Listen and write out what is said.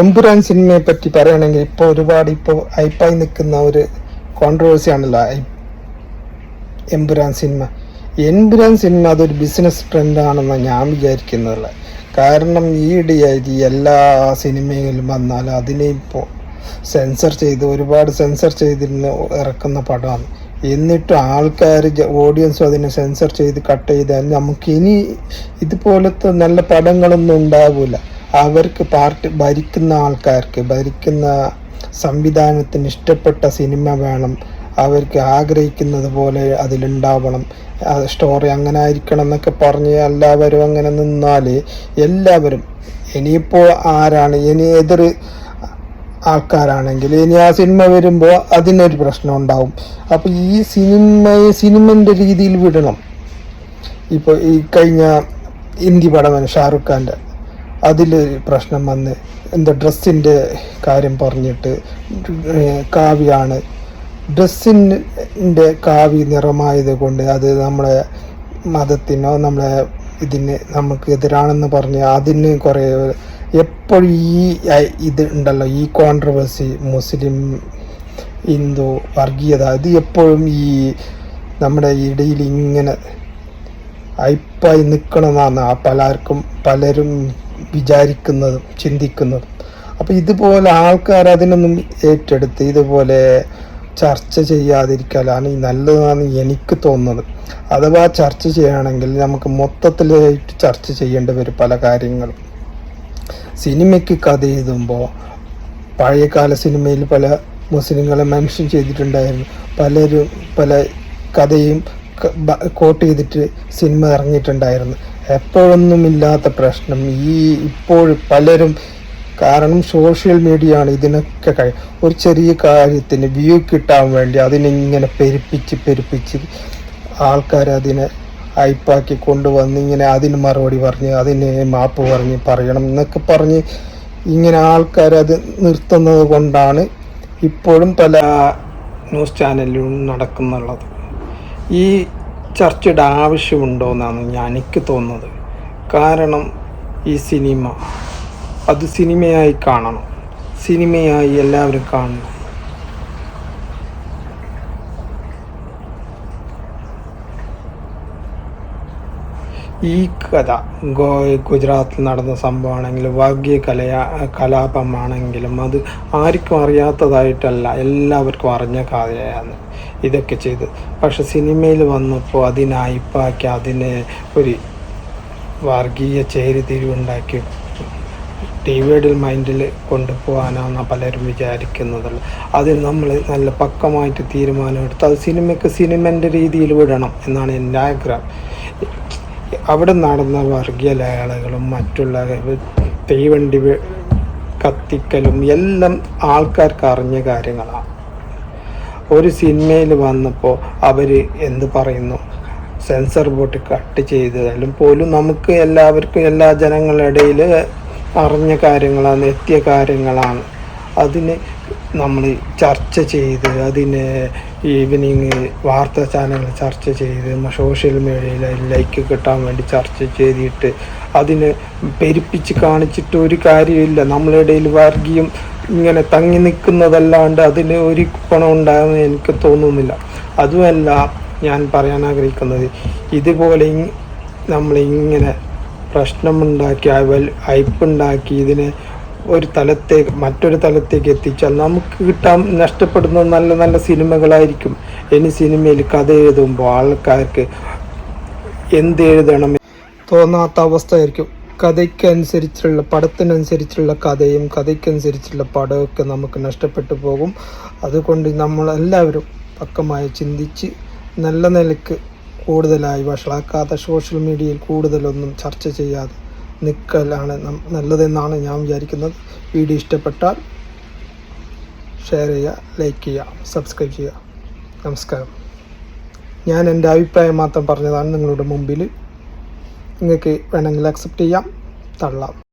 എമ്പുരാൻ സിനിമയെ പറ്റി പറയുകയാണെങ്കിൽ ഇപ്പോൾ ഒരുപാട് ഇപ്പോൾ ഹൈപ്പായി നിൽക്കുന്ന ഒരു കോൺട്രവേഴ്സി ആണല്ലോ എമ്പുരാൻ സിനിമ. എംപുരാൻ സിനിമ അതൊരു ബിസിനസ് ട്രെൻഡ് ആണെന്ന് ഞാൻ വിചാരിക്കുന്നില്ല കാരണം ഈയിടെയായി എല്ലാ സിനിമയിലും വന്നാൽ അതിനെ ഇപ്പോൾ സെൻസർ ചെയ്ത് ഒരുപാട് സെൻസർ ചെയ്തിരുന്ന് ഇറക്കുന്ന പടമാണ്. എന്നിട്ടും ആൾക്കാർ ഓഡിയൻസും അതിനെ സെൻസർ ചെയ്ത് കട്ട് ചെയ്താൽ നമുക്കിനി ഇതുപോലത്തെ നല്ല പടങ്ങളൊന്നും ഉണ്ടാവില്ല അവർക്ക് പാർട്ടി ഭരിക്കുന്ന ആൾക്കാർക്ക് ഭരിക്കുന്ന സംവിധാനത്തിന് ഇഷ്ടപ്പെട്ട സിനിമ വേണം. അവർക്ക് ആഗ്രഹിക്കുന്നത് പോലെ അതിലുണ്ടാവണം. സ്റ്റോറി അങ്ങനെ ആയിരിക്കണം എന്നൊക്കെ പറഞ്ഞ് എല്ലാവരും അങ്ങനെ നിന്നാൽ എല്ലാവരും ഇനിയിപ്പോൾ ആരാണ് ഇനി എതിർ ആൾക്കാരാണെങ്കിൽ ഇനി ആ സിനിമ വരുമ്പോൾ അതിനൊരു പ്രശ്നം ഉണ്ടാവും. അപ്പോൾ ഈ സിനിമയെ സിനിമന്റെ രീതിയിൽ വിടണം. ഇപ്പോൾ ഈ കഴിഞ്ഞ ഹിന്ദി പടമാണ് ഷാറുഖ് ഖാന്റെ അതിൽ പ്രശ്നം വന്ന് എന്താ ഡ്രസ്സിന്റെ കാര്യം പറഞ്ഞിട്ട് കാവിയാണ്. ഡ്രസ്സിന്റെ കാവ്യ നിറമായത് കൊണ്ട് അത് നമ്മളെ മതത്തിനോ നമ്മളെ ഇതിന് നമുക്ക് എതിരാണെന്ന് പറഞ്ഞ് അതിന് കുറേ എപ്പോഴും ഈ ഇത് ഉണ്ടല്ലോ ഈ കോൺട്രവേഴ്സി മുസ്ലിം ഹിന്ദു വർഗീയത ഇത് എപ്പോഴും ഈ നമ്മുടെ ഇടയിൽ ഇങ്ങനെ അയിപ്പായി നിൽക്കണമെന്നാണ് പലർക്കും പലരും വിചാരിക്കുന്നതും ചിന്തിക്കുന്നതും. അപ്പോൾ ഇതുപോലെ ആൾക്കാർ അതിനൊന്നും ഏറ്റെടുത്ത് ഇതുപോലെ ചർച്ച ചെയ്യാതിരിക്കലാണ് ഈ എനിക്ക് തോന്നുന്നത്. അഥവാ ചർച്ച ചെയ്യുകയാണെങ്കിൽ നമുക്ക് മൊത്തത്തിലായിട്ട് ചർച്ച ചെയ്യേണ്ടി വരും പല കാര്യങ്ങളും. സിനിമയ്ക്ക് കഥ എഴുതുമ്പോൾ പഴയകാല സിനിമയിൽ പല മുസ്ലിങ്ങളെ മെൻഷൻ ചെയ്തിട്ടുണ്ടായിരുന്നു. പലരും പല കഥയും കോട്ട് ചെയ്തിട്ട് സിനിമ ഇറങ്ങിയിട്ടുണ്ടായിരുന്നു. എപ്പോഴൊന്നുമില്ലാത്ത പ്രശ്നം. ഈ ഇപ്പോൾ പലരും കാരണം സോഷ്യൽ മീഡിയ ആണ് ഇതിനൊക്കെ കഴി ഒരു ചെറിയ കാര്യത്തിന് വ്യൂ കിട്ടാൻ വേണ്ടി അതിനിങ്ങനെ പെരുപ്പിച്ച് പെരുപ്പിച്ച് ആൾക്കാർ അതിനെ ഹൈപ്പാക്കി കൊണ്ടുവന്ന് ഇങ്ങനെ അതിന് മറുപടി പറഞ്ഞ് അതിന് മാപ്പ് പറഞ്ഞ് പറയണം എന്നൊക്കെ പറഞ്ഞ് ഇങ്ങനെ ആൾക്കാർ അത് നിർത്തുന്നത് കൊണ്ടാണ് ഇപ്പോഴും പല ന്യൂസ് ചാനലിലും നടക്കുന്നുള്ളത്. ഈ ചർച്ചയുടെ ആവശ്യമുണ്ടോ എന്നാണ് ഞാൻ എനിക്ക് തോന്നുന്നത്. കാരണം ഈ സിനിമ അത് സിനിമയായി കാണണം. സിനിമയായി എല്ലാവരും കാണണം. ഈ കഥ ഗോ ഗുജറാത്തിൽ നടന്ന സംഭവമാണെങ്കിലും വർഗീയ കലയാ കലാപമാണെങ്കിലും അത് ആർക്കും അറിയാത്തതായിട്ടല്ല എല്ലാവർക്കും അറിഞ്ഞ കഥയാണ് ഇതൊക്കെ ചെയ്ത് പക്ഷെ സിനിമയിൽ വന്നപ്പോൾ അതിനായിപ്പാക്കി അതിനെ ഒരു വർഗീയ ചേരിതിരിവുണ്ടാക്കി വിയുടെ മൈൻഡിൽ കൊണ്ടുപോകാനാണ് പലരും വിചാരിക്കുന്നതല്ല. അത് നമ്മൾ നല്ല പക്കമായിട്ട് തീരുമാനമെടുത്ത് അത് സിനിമയ്ക്ക് സിനിമന്റെ രീതിയിൽ വിടണം എന്നാണ് എന്റെ ആഗ്രഹം. അവിടെ നടന്ന വർഗീയ ലയാളകളും മറ്റുള്ള തീവണ്ടി വെ- കത്തിക്കലും എല്ലാം ആൾക്കാർക്ക് അറിഞ്ഞ കാര്യങ്ങളാണ്. ഒരു സിനിമയിൽ വന്നപ്പോൾ അവർ എന്ത് പറയുന്നു? സെൻസർ ബോട്ട് കട്ട് ചെയ്തതായാലും പോലും നമുക്ക് എല്ലാവർക്കും എല്ലാ ജനങ്ങളുടെ ഇടയിൽ അറിഞ്ഞ കാര്യങ്ങളാണ് എത്തിയ കാര്യങ്ങളാണ്. അതിന് നമ്മൾ ചർച്ച ചെയ്ത് അതിനെ ഈവനിങ് വാർത്താ ചാനൽ ചർച്ച ചെയ്ത് സോഷ്യൽ മീഡിയയിൽ ലൈക്ക് കിട്ടാൻ വേണ്ടി ചർച്ച ചെയ്തിട്ട് അതിനെ പെരുപ്പിച്ച് കാണിച്ചിട്ട് ഒരു കാര്യമില്ല. നമ്മളിടയിൽ വർഗീയം ഇങ്ങനെ തങ്ങി നിൽക്കുന്നതല്ലാണ്ട് അതിന് ഒരു ഗുണം ഉണ്ടാകുമെന്ന് എനിക്ക് തോന്നുന്നില്ല. അതുമല്ല ഞാൻ പറയാൻ ആഗ്രഹിക്കുന്നത് ഇതുപോലെ നമ്മൾ നമ്മളിങ്ങനെ പ്രശ്നമുണ്ടാക്കി അയപ്പുണ്ടാക്കി ഇതിനെ ഒരു തലത്തേക്ക് മറ്റൊരു തലത്തേക്ക് എത്തിച്ചാൽ നമുക്ക് കിട്ടാൻ നഷ്ടപ്പെടുന്ന നല്ല നല്ല സിനിമകളായിരിക്കും. ഇനി സിനിമയിൽ കഥ എഴുതുമ്പോൾ ആൾക്കാർക്ക് എന്ത് എഴുതണം? തോന്നാത്ത അവസ്ഥയായിരിക്കും. കഥയ്ക്കനുസരിച്ചുള്ള പടത്തിനനുസരിച്ചുള്ള കഥയും കഥയ്ക്കനുസരിച്ചുള്ള പടമൊക്കെ നമുക്ക് നഷ്ടപ്പെട്ടു പോകും. അതുകൊണ്ട് നമ്മൾ എല്ലാവരും പക്കമായി ചിന്തിച്ച് നല്ല നിലയ്ക്ക് കൂടുതലായി വഷളാക്കാത്ത സോഷ്യൽ മീഡിയയിൽ കൂടുതലൊന്നും ചർച്ച ചെയ്യാതെ നിൽക്കലാണ് നല്ലതെന്നാണ് ഞാൻ വിചാരിക്കുന്നത്. വീഡിയോ ഇഷ്ടപ്പെട്ടാൽ ഷെയർ ചെയ്യുക ലൈക്ക് ചെയ്യുക സബ്സ്ക്രൈബ് ചെയ്യുക. നമസ്കാരം. ഞാൻ എന്റെ അഭിപ്രായം മാത്രം പറഞ്ഞതാണ് നിങ്ങളുടെ മുമ്പിൽ. നിങ്ങൾക്ക് വേണമെങ്കിൽ അക്സെപ്റ്റ് ചെയ്യാം. തള്ളാം.